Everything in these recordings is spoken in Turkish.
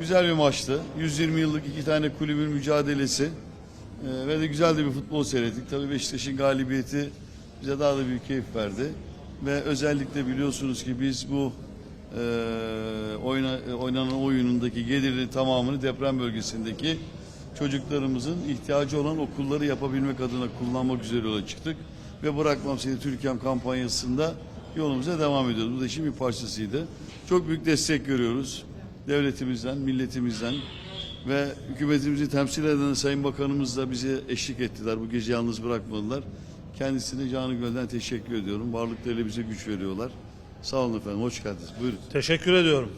Güzel bir maçtı. 120 yıllık iki tane kulübün mücadelesi. Ee, ve de güzel de bir futbol seyrettik. Tabii Beşiktaş'ın galibiyeti bize daha da büyük keyif verdi. Ve özellikle biliyorsunuz ki biz bu e, oyna, oynanan oyunundaki gelirin tamamını deprem bölgesindeki çocuklarımızın ihtiyacı olan okulları yapabilmek adına kullanmak üzere yola çıktık. Ve Bırakmam Seni Türkiye'm kampanyasında yolumuza devam ediyoruz. Bu da işin bir parçasıydı. Çok büyük destek görüyoruz. Devletimizden, milletimizden ve hükümetimizi temsil eden Sayın Bakanımız da bize eşlik ettiler. Bu gece yalnız bırakmadılar. Kendisine canı gönülden teşekkür ediyorum. Varlıklarıyla bize güç veriyorlar. Sağ olun efendim. Hoş geldiniz. Buyurun. Teşekkür ediyorum.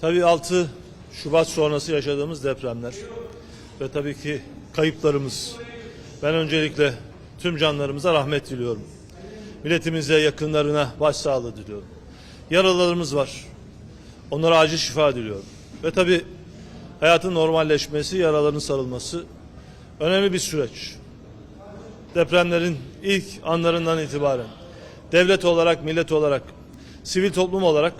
Tabii 6 Şubat sonrası yaşadığımız depremler ve tabii ki kayıplarımız. Ben öncelikle tüm canlarımıza rahmet diliyorum. Milletimize, yakınlarına başsağlığı diliyorum. Yaralılarımız var. Onlara acil şifa diliyorum. Ve tabii hayatın normalleşmesi, yaraların sarılması önemli bir süreç. Depremlerin ilk anlarından itibaren devlet olarak, millet olarak, sivil toplum olarak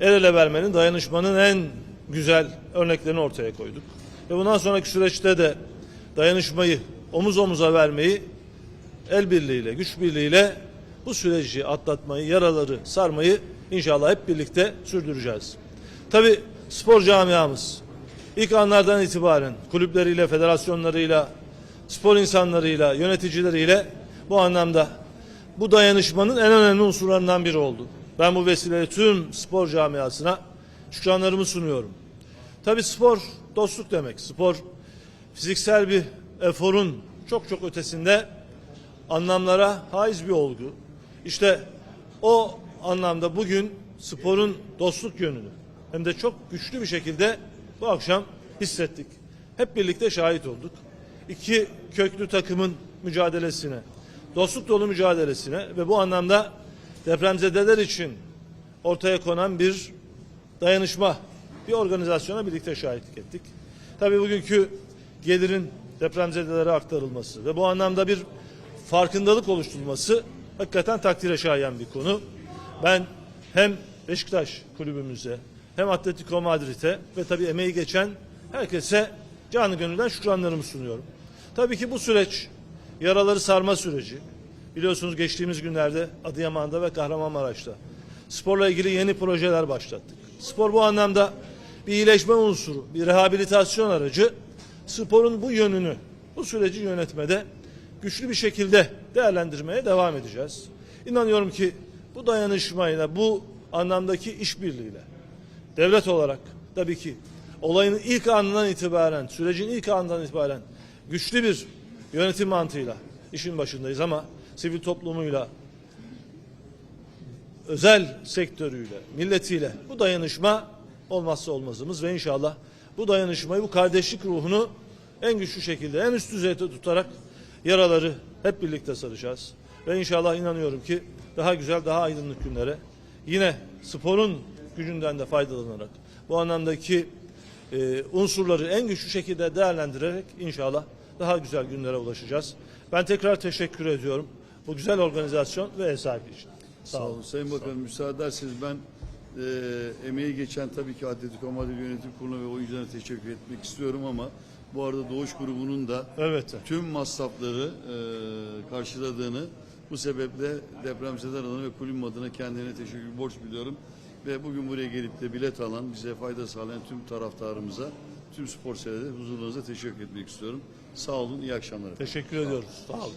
el ele vermenin, dayanışmanın en güzel örneklerini ortaya koyduk. Ve bundan sonraki süreçte de dayanışmayı omuz omuza vermeyi el birliğiyle, güç birliğiyle bu süreci atlatmayı, yaraları sarmayı inşallah hep birlikte sürdüreceğiz. Tabi spor camiamız ilk anlardan itibaren kulüpleriyle, federasyonlarıyla, spor insanlarıyla, yöneticileriyle bu anlamda bu dayanışmanın en önemli unsurlarından biri oldu. Ben bu vesileyle tüm spor camiasına şükranlarımı sunuyorum. Tabi spor dostluk demek. Spor fiziksel bir eforun çok çok ötesinde anlamlara haiz bir olgu. İşte o anlamda bugün sporun dostluk yönünü hem de çok güçlü bir şekilde bu akşam hissettik. Hep birlikte şahit olduk. İki köklü takımın mücadelesine, dostluk dolu mücadelesine ve bu anlamda depremzedeler için ortaya konan bir dayanışma, bir organizasyona birlikte şahitlik ettik. Tabii bugünkü gelirin depremzedelere aktarılması ve bu anlamda bir farkındalık oluşturulması hakikaten takdire şayan bir konu. Ben hem Beşiktaş kulübümüze hem Atletico Madrid'e ve tabii emeği geçen herkese canı gönülden şükranlarımı sunuyorum. Tabii ki bu süreç yaraları sarma süreci. Biliyorsunuz geçtiğimiz günlerde Adıyaman'da ve Kahramanmaraş'ta sporla ilgili yeni projeler başlattık. Spor bu anlamda bir iyileşme unsuru, bir rehabilitasyon aracı. Sporun bu yönünü, bu süreci yönetmede güçlü bir şekilde değerlendirmeye devam edeceğiz. İnanıyorum ki bu dayanışmayla, bu anlamdaki işbirliğiyle devlet olarak tabii ki olayın ilk anından itibaren, sürecin ilk anından itibaren güçlü bir yönetim mantığıyla işin başındayız ama sivil toplumuyla, özel sektörüyle, milletiyle bu dayanışma olmazsa olmazımız ve inşallah bu dayanışmayı, bu kardeşlik ruhunu en güçlü şekilde, en üst düzeyde tutarak yaraları hep birlikte saracağız. Ve inşallah inanıyorum ki daha güzel, daha aydınlık günlere yine sporun gücünden de faydalanarak bu anlamdaki e, unsurları en güçlü şekilde değerlendirerek inşallah daha güzel günlere ulaşacağız. Ben tekrar teşekkür ediyorum bu güzel organizasyon ve ev için. Sağ olun. Sayın Bakanım müsaade ederseniz ben e, emeği geçen tabii ki Atletico Madrid Yönetim Kurulu'na ve oyuncularına teşekkür etmek istiyorum ama bu arada Doğuş grubunun da Evet. tüm masrafları e, karşıladığını bu sebeple depremzedeler adına ve kulübüm adına kendilerine teşekkür borç biliyorum. Ve bugün buraya gelip de bilet alan, bize fayda sağlayan tüm taraftarımıza, tüm spor severlere huzurlarınıza teşekkür etmek istiyorum. Sağ olun, iyi akşamlar. Teşekkür ediyoruz. Sağ olun.